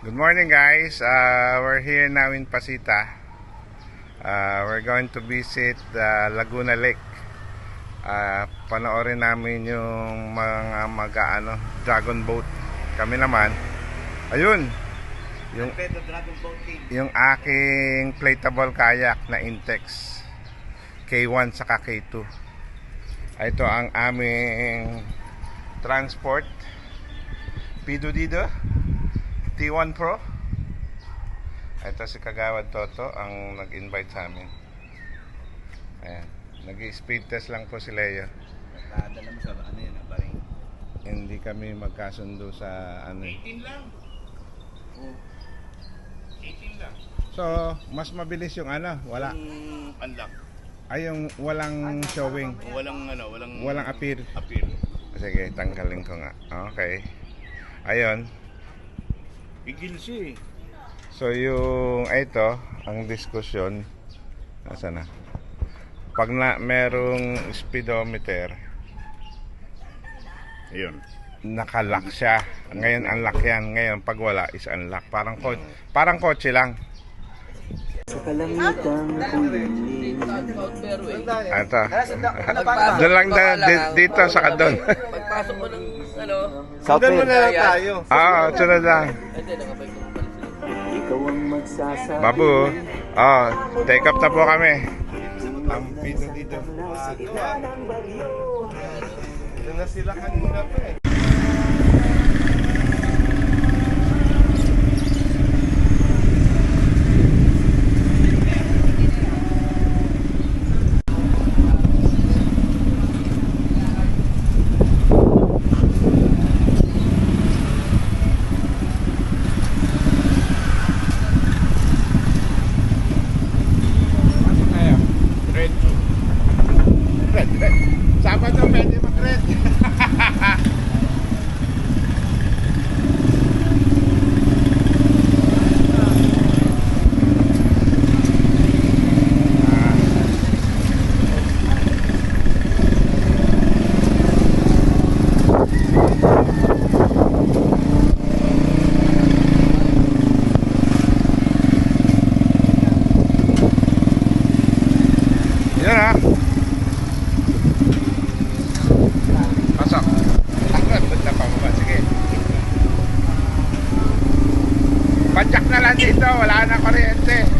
Good morning guys. Uh, we're here now in Pasita. Uh, we're going to visit the Laguna Lake. Uh, panoorin namin yung mga mga ano, dragon boat. Kami naman. Ayun. Yung Pedro Dragon Boat Team. yung aking platable kayak na Intex K1 saka K2 ito ang aming transport Pido Dido T1 Pro ito si Kagawad Toto ang nag-invite sa amin ayan nag-speed test lang po si Leo Nakadala mo sa ano yun, baring. hindi kami magkasundo sa ano eh. 18 lang. Oh. 18 lang. so mas mabilis yung ano wala Yung unlock. ay yung walang showing Walang ano, walang walang appeal appeal. Sige, tanggalin ko nga. Okay. Ayun. Pigil siya eh. So yung ay, ito, ang diskusyon nasa na? Pag na merong speedometer, Ayun. nakalock siya. Ngayon unlock yan. Ngayon pag wala is unlock. Parang ko parang kotse lang. Sa kalangitan kulilim Ito. Doon lang da, di- dito sa doon. Pagpasok mo ng ano, Sundan mo na lang tayo. Ah, sunod lang. hindi, nakabike ko pala sila. Ikaw ang magsasabi Babu. Oh, take up na po kami. Ang pito dito. Doon na sila kanina pa eh. Wala na kuryente.